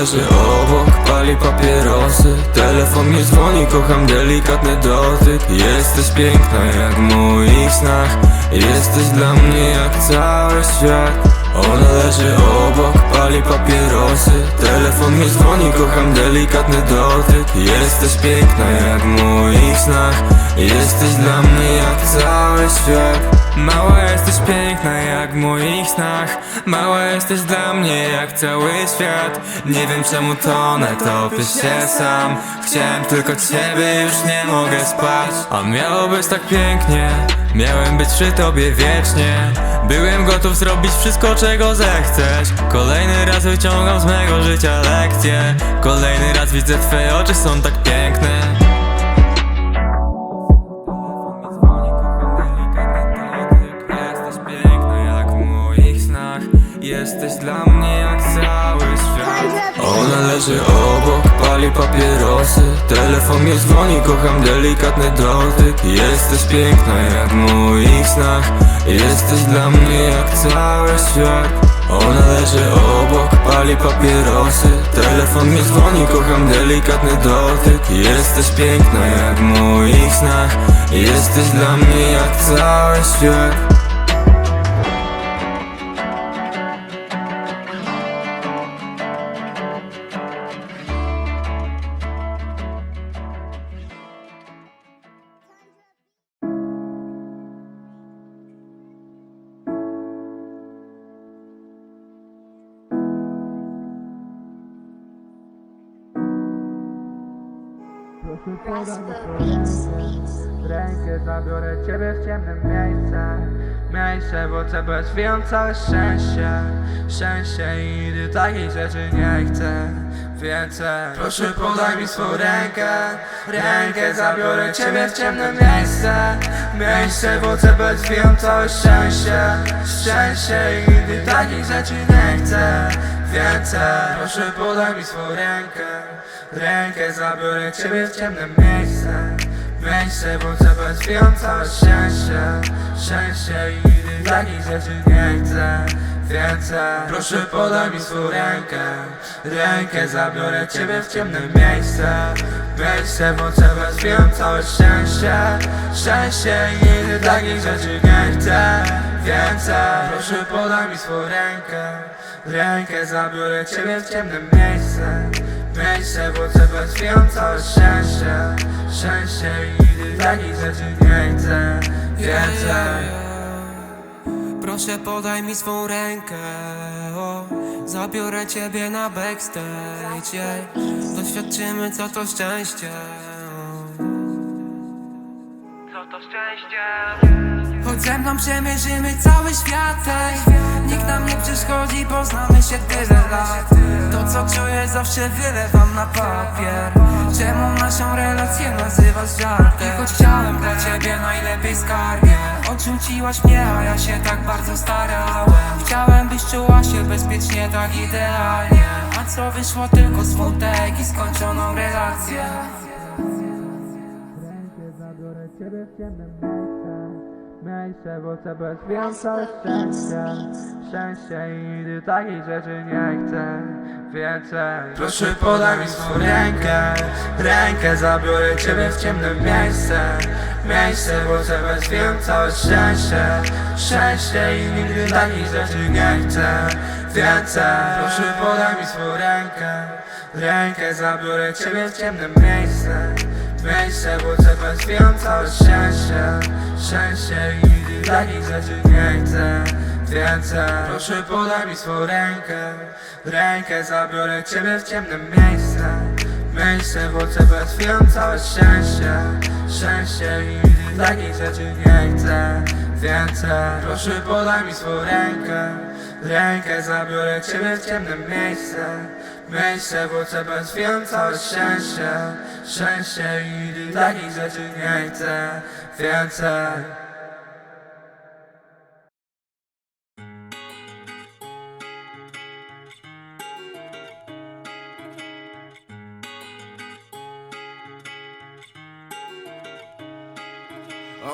leży obok, pali papierosy. Telefon mi dzwoni, kocham delikatny dotyk. Jesteś piękna jak w moich snach. Jesteś dla mnie jak cały świat. Ona leży obok, pali papierosy. Telefon mi dzwoni, kocham delikatny dotyk. Jesteś piękna jak w moich snach. Jesteś dla mnie jak cały świat Mała jesteś piękna jak w moich snach. Mała jesteś dla mnie jak cały świat. Nie wiem czemu tonę, topię się sam. Chciałem tylko ciebie, już nie mogę spać. A miało być tak pięknie Miałem być przy tobie wiecznie. Byłem gotów zrobić wszystko czego zechcesz. Kolejny raz wyciągam z mego życia lekcje. Kolejny raz widzę twoje oczy są tak piękne Jesteś dla mnie jak cały świat. Ona leży obok, pali papierosy. Telefon mi dzwoni, kocham delikatny dotyk Jesteś piękna jak w moich snach. Jesteś dla mnie jak cały świat. Ona leży obok, pali papierosy. Telefon mi dzwoni, kocham delikatny dotyk Jesteś piękna jak w moich snach. Jesteś dla mnie jak cały świat Rękę zabiorę ciebie w ciemne miejsce. Miejsce w OCB zwijam całe szczęście Szczęście i nigdy takich rzeczy nie chcę Więcej. Proszę podaj mi swą rękę. Rękę zabiorę ciebie w ciemne miejsce. Miejsce w OCB zwijam całe szczęście Szczęście i nigdy takich rzeczy nie chcę Więcej. Proszę podaj mi swą rękę Rękę zabiorę ciebie w ciemne miejsce. Miejsce, bo trzeba zwijam całe szczęście. Szczęście i nigdy takich rzeczy nie chcę. Więcej Proszę podaj mi swą rękę. Rękę zabiorę ciebie w ciemne miejsce. Miejsce, bo trzeba zwijam całe szczęście. Szczęście i nigdy takich rzeczy nie chcę. Więcej Proszę podaj mi swą rękę. Rękę zabiorę ciebie w ciemne miejsce Miejsce, całe szczęście Szczęście i nigdy takich rzeczy chcę Więcej Proszę podaj mi swą rękę o, Zabiorę ciebie na backstage yeah. Doświadczymy co to szczęście. Chodź ze mną przemierzymy cały świat ej. Nikt nam nie przeszkodzi, poznamy się tyle lat. To co czuję zawsze wylewam na papier. Czemu naszą relację nazywasz żartem? I choć chciałem dla ciebie najlepiej skarbie. Odrzuciłaś mnie, a ja się tak bardzo starałem. Chciałem byś czuła się bezpiecznie, tak idealnie. A co wyszło tylko z fotek i skończoną relację Ciemne miejsce Miejsce, bo trzeba zwijam całe szczęście Szczęście i nigdy takich rzeczy nie chcę Więcej Proszę podaj mi swą rękę. Rękę zabiorę ciebie w ciemne miejsce. Miejsce, bo trzeba zwijam całe szczęście. Szczęście i nigdy takich rzeczy nie chcę. Więcej. Proszę podaj mi swą rękę. Rękę zabiorę ciebie w ciemne miejsce Miejsce, bo trzeba zwijam całe szczęście. Szczęście i nigdy takich rzeczy nie chcę. Więcej. Proszę podaj mi swą rękę. Rękę zabiorę ciebie w ciemne miejsce. Miejsce, bo trzeba zwijam całe szczęście. Szczęście i nigdy takich rzeczy nie chcę. Więcej. Proszę podaj mi swą rękę Rękę zabiorę ciebie w ciemne miejsce. Miejsce, bo trzeba zwijam całe szczęście i takich rzeczy nie chcę. Więcej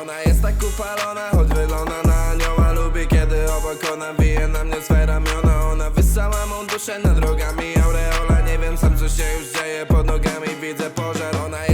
Ona jest tak upalona, choć wygląda na anioła. Lubi kiedy obok ona bije na mnie swe ramiona Ona wysała mą duszę nad drogami aureola. Nie wiem sam co się już dzieje Pod nogami. Widzę pożar. Ona jest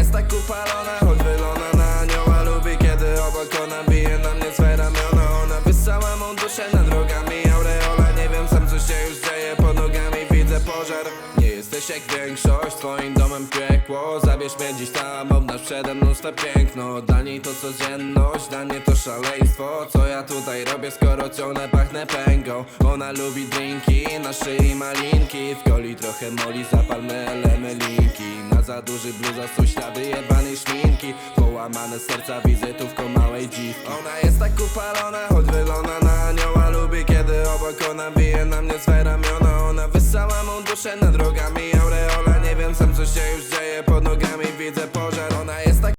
jesteś jak większość, twoim domem piekło. Zabierz mnie dziś tam, obnaż przede mną swe piękno. Dla niej to codzienność, dla mnie to szaleństwo. Co ja tutaj robię, skoro ciągnę, pachnę pęgą? Ona lubi drinki, na szyi malinki. W coli trochę moli, zapalne elemy linki Na za duży bluza są ślady jebanej szminki. Połamane serca wizytówką małej dziwki. Ona jest tak upalona, choć wylona na anioła ona Bije na mnie swe ramiona. Ona wyssała mą duszę nad drogami Aureola, nie wiem sam co się już dzieje. Pod nogami widzę pożar. Ona jest tak